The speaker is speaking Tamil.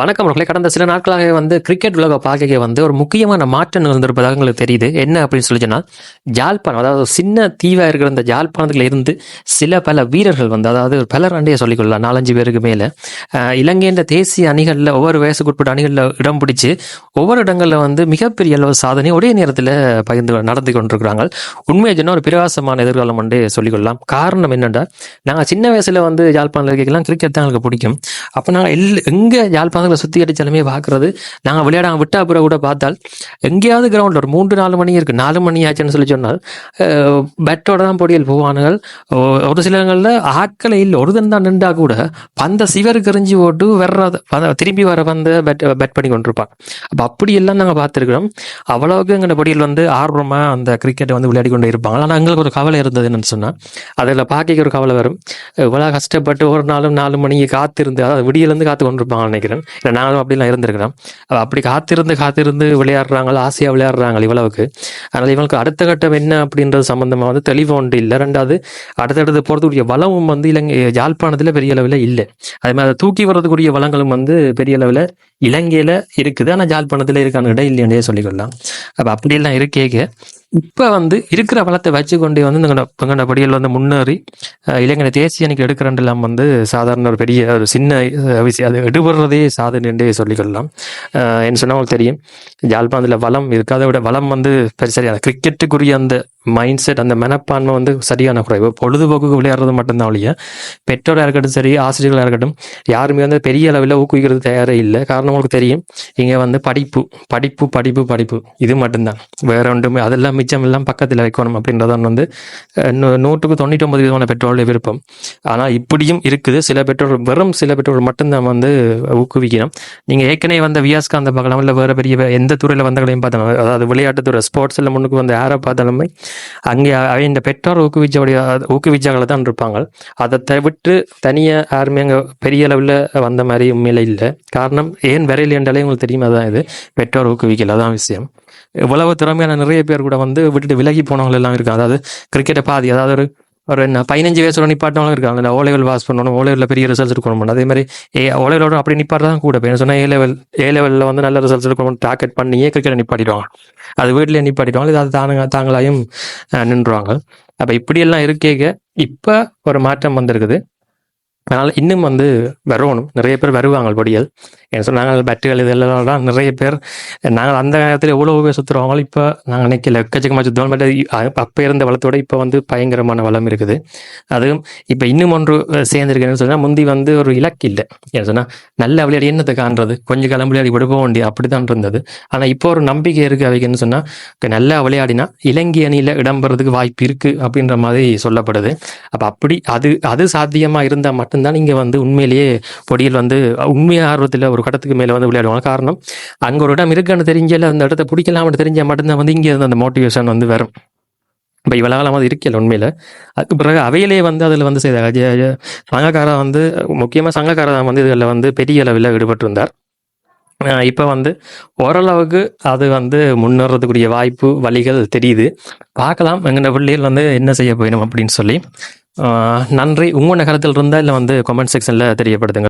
வணக்கம் அவர்களே. கடந்த சில நாட்களாக வந்து கிரிக்கெட் உலக பார்க்கைக்கு வந்து ஒரு முக்கியமான மாற்றம் இருந்திருப்பதாக எங்களுக்கு தெரியுது. என்ன அப்படின்னு சொல்லி சொன்னால் ஜாழ்ப்பாணம் அதாவது ஒரு சின்ன தீவாக இருக்கிற இந்த ஜாழ்ப்பாணத்தில் இருந்து சில பல வீரர்கள் வந்து அதாவது பலர் அண்டையை சொல்லிக்கொள்ளலாம் நாலஞ்சு பேருக்கு மேலே. இலங்கையின் தேசிய அணிகளில் ஒவ்வொரு வயசுக்குட்பட்ட அணிகளில் இடம் பிடிச்சி ஒவ்வொரு இடங்களில் வந்து மிகப்பெரிய அளவு சாதனை ஒரே நேரத்தில் பகிர்ந்து நடந்து கொண்டிருக்கிறாங்க. உண்மையை சொன்னால் ஒரு பிரகாசமான எதிர்காலம் வந்து சொல்லிக்கொள்ளலாம். காரணம் என்னென்னா நாங்கள் சின்ன வயசில் வந்து ஜாழ்ப்பாணத்தில் இருக்கலாம் கிரிக்கெட் தான் எங்களுக்கு பிடிக்கும். அப்போ நாங்கள் எல் எங்கே ஜாழ்ப்பாணத்தில் சுற்றி அடிச்சாலுமே பார்க்குறது நாங்கள் விளையாடாம விட்டா அப்புறம் கூட பார்த்தால் எங்கேயாவது கிரவுண்டில் ஒரு மூன்று நாலு மணி இருக்குது நாலு மணி ஆச்சுன்னு சொல்லி சொன்னால் பேட்டோட தான் பொடியல் போவானுங்கள் ஒரு சில இடங்களில் ஆட்களை இல்லை. ஒருதன் தான் நின்றா கூட பந்த சிவருக்கு எறிஞ்சு போட்டு வர்றத திரும்பி வர வந்த பெட் பெட் பண்ணி கொண்டிருப்பாங்க அப்போ அப்படியெல்லாம் நாங்கள் பார்த்துருக்கிறோம். அவ்வளவுக்கு எங்கள் பொடியில் வந்து ஆர்வமாக அந்த கிரிக்கெட்டை வந்து விளையாடி கொண்டு இருப்பாங்க. ஆனால் எங்களுக்கு ஒரு கவலை இருந்தது என்னன்னு சொன்னால் அதில் பார்க்க ஒரு கவலை வரும். இவ்வளோ கஷ்டப்பட்டு ஒரு நாளும் நாலு மணிக்கு காத்திருந்து அதாவது விடியிலேருந்து காத்து கொண்டிருப்பாங்க நினைக்கிறேன். இல்லை நானும் அப்படிலாம் இருந்திருக்கிறேன் அப்ப அப்படி காத்திருந்து காத்திருந்து விளையாடுறாங்களோ ஆசையாக விளையாடுறாங்க இவ்வளவுக்கு அதனால் இவங்களுக்கு அடுத்த கட்டம் என்ன அப்படின்றது சம்மந்தமாக வந்து தெளிவு ஒன்று இல்லை. ரெண்டாவது அடுத்தடுத்து போகிறதுக்குரிய வளமும் வந்து இலங்கை யாழ்ப்பாணத்தில் பெரிய அளவில் இல்லை. அதே மாதிரி அதை தூக்கி வர்றதுக்குரிய வளங்களும் வந்து பெரிய அளவில் இலங்கையில் இருக்குது. ஆனால் யாழ்ப்பாணத்தில் இருக்கான இடம் இல்லைன்னே சொல்லிக்கொள்ளலாம் அப்போ அப்படியெல்லாம் இருக்கேக்க இப்போ வந்து இருக்கிற வளத்தை வச்சுக்கொண்டே வந்து இந்த பங்கன படியில் வந்து முன்னேறி இளைஞர் தேசிய அணிக்கு எடுக்கிறன்றெல்லாம் வந்து சாதாரண ஒரு பெரிய ஒரு சின்ன விஷயம். அது எடுபடுறதே சாதனை என்றே சொல்லிக்கொள்ளலாம். என்ன சொன்னால் உங்களுக்கு தெரியும். யாழ்ப்பாணத்தில் வளம் இருக்கு அதை விட வளம் வந்து பெரிய கிரிக்கெட்டுக்குரிய அந்த மைண்ட் செட் அந்த மனப்பான்மை வந்து சரியான குறைவு. பொழுதுபோக்குக்கு விளையாடுறது மட்டும்தான் ஒழிய பெற்றோராக இருக்கட்டும் சரி ஆசிரியர்களாக இருக்கட்டும் யாருமே வந்து பெரிய அளவில் ஊக்குவிக்கிறது தயாரே இல்லை. காரணம் உங்களுக்கு தெரியும் இங்கே வந்து படிப்பு படிப்பு படிப்பு படிப்பு. இது மட்டும்தான். வேற ஒன்றுமே அதெல்லாம் மிச்சம் எல்லாம் பக்கத்தில் வைக்கணும் அப்படின்றதான் வந்து நூ- நூற்றுக்கு தொண்ணூற்றி ஒன்பது விதமான பெற்றோருடைய விருப்பம். ஆனால் இப்படியும் இருக்குது. சில பெற்றோர் வெறும் சில பெற்றோர் மட்டும்தான் வந்து ஊக்குவிக்கணும். நீங்கள் ஏற்கனவே வந்த வியாஸ்காந்த பார்க்கலாம் இல்லை வேறு பெரிய எந்த துறையில் வந்தவங்களையும் பார்த்தாலும் அதாவது விளையாட்டுத்துறை ஸ்போர்ட்ஸில் முன்னுக்கு வந்து யாரை பார்த்தாலுமே அங்கே அவை இந்த பெற்றோர் ஊக்குவிச்சபடி ஊக்குவிச்சாக்களை தான் இருப்பாங்க. அதை விட்டு தனியாக யாருமே அங்கே பெரிய அளவில் வந்த மாதிரி உண்மையில இல்லை. காரணம் ஏன் விரையில் என்றாலே உங்களுக்கு தெரியும்? அதான் இது. பெற்றோர் ஊக்குவிக்கல அதான் விஷயம். இவ்வளவு திறமையான நிறைய பேர் கூட வந்து விட்டுட்டு விலகி போனவங்க எல்லாம் இருக்கும் அதாவது கிரிக்கெட்டை பாதி அதாவது ஒரு ஒரு என்ன பதினஞ்சு வயசுல நிப்பாட்டவங்களும் இருக்காங்க. அந்த ஓ லெவல் பாஸ் பண்ணணும் ஓ பெரிய ரிசல்ட்ஸ் எடுக்கணும் அதே மாதிரி ஏ ஓ அப்படி நிப்பாட்டு தான் கூட போய். சொன்னால் ஏ லெவல் ஏ லெவலில் வந்து நல்ல ரிசல்ட்ஸ் எடுக்கணும் டார்கெட் பண்ணியே கிரிக்கெட் நிப்பாட்டிடுவாங்க. அது வீட்டிலே நிப்பாட்டிடுவாங்க. இது அது தானுங்க தாங்களாயும் நின்றுவாங்க. அப்போ இப்படியெல்லாம் இருக்கேங்க இப்போ ஒரு மாற்றம் வந்திருக்குது. அதனால் இன்னும் வந்து வரணும் நிறைய பேர் வருவாங்க பொடியல் என்ன சொன்னாங்க பேட்டுகள் இதெல்லாம் தான் நிறைய பேர். நாங்கள் அந்த காலத்தில் எவ்வளோ பேர் சுற்றுறவங்களும் இப்போ நாங்கள் நினைக்கல. எக்கச்சக்கமாக சுற்றுவோம் பட் அப்போ இருந்த வளத்தோட இப்போ வந்து பயங்கரமான வளம் இருக்குது. அதுவும் இப்போ இன்னும் ஒன்று சேர்ந்துருக்குன்னு சொன்னால் முந்தி வந்து ஒரு இலக்கு இல்லை. என்ன சொன்னால் நல்ல விளையாடி என்னத்தை காண்றது? கொஞ்சம் காலம் விளையாடி விட வேண்டிய அப்படி தான் இருந்தது. ஆனால் இப்போ ஒரு நம்பிக்கை இருக்குது அவைக்குன்னு சொன்னால் நல்லா விளையாடினா இலங்கை அணியில் இடம்பெறதுக்கு வாய்ப்பு இருக்குது அப்படின்ற மாதிரி சொல்லப்படுது. அப்போ அப்படி அது அது சாத்தியமாக இருந்தால் மட்டும்தான் இங்கே வந்து உண்மையிலேயே பொடியில் வந்து உண்மையான ஆர்வத்தில் ஒரு கட்டத்துக்கு மேலே வந்து விளையாடுவாங்க. காரணம் அங்கே ஒரு இடம் இருக்குன்னு தெரிஞ்சல அந்த இடத்த பிடிக்கலாம்னு தெரிஞ்சால் மட்டும்தான் வந்து இங்கே வந்து அந்த மோட்டிவேஷன் வந்து வரும். இப்போ இவ்வளோ காலமாக இருக்கல உண்மையில். அதுக்கு பிறகு அவையிலே வந்து அதில் வந்து செய்த ஜெ- சங்கக்காரா வந்து முக்கியமாக சங்கக்காரா வந்து இதில் வந்து பெரிய அளவில் ஈடுபட்டிருந்தார். இப்போ வந்து ஓரளவுக்கு அது வந்து முன்னேறதுக்குரிய வாய்ப்பு வழிகள் தெரியுது. பார்க்கலாம் எங்கள் பிள்ளைகள் வந்து என்ன செய்ய போயிடும் அப்படின்னு சொல்லி. நன்றி. உங்கள் நகரத்தில் இருந்தால் இல்லை வந்து கமெண்ட் செக்ஷனில் தெரியப்படுத்துங்க.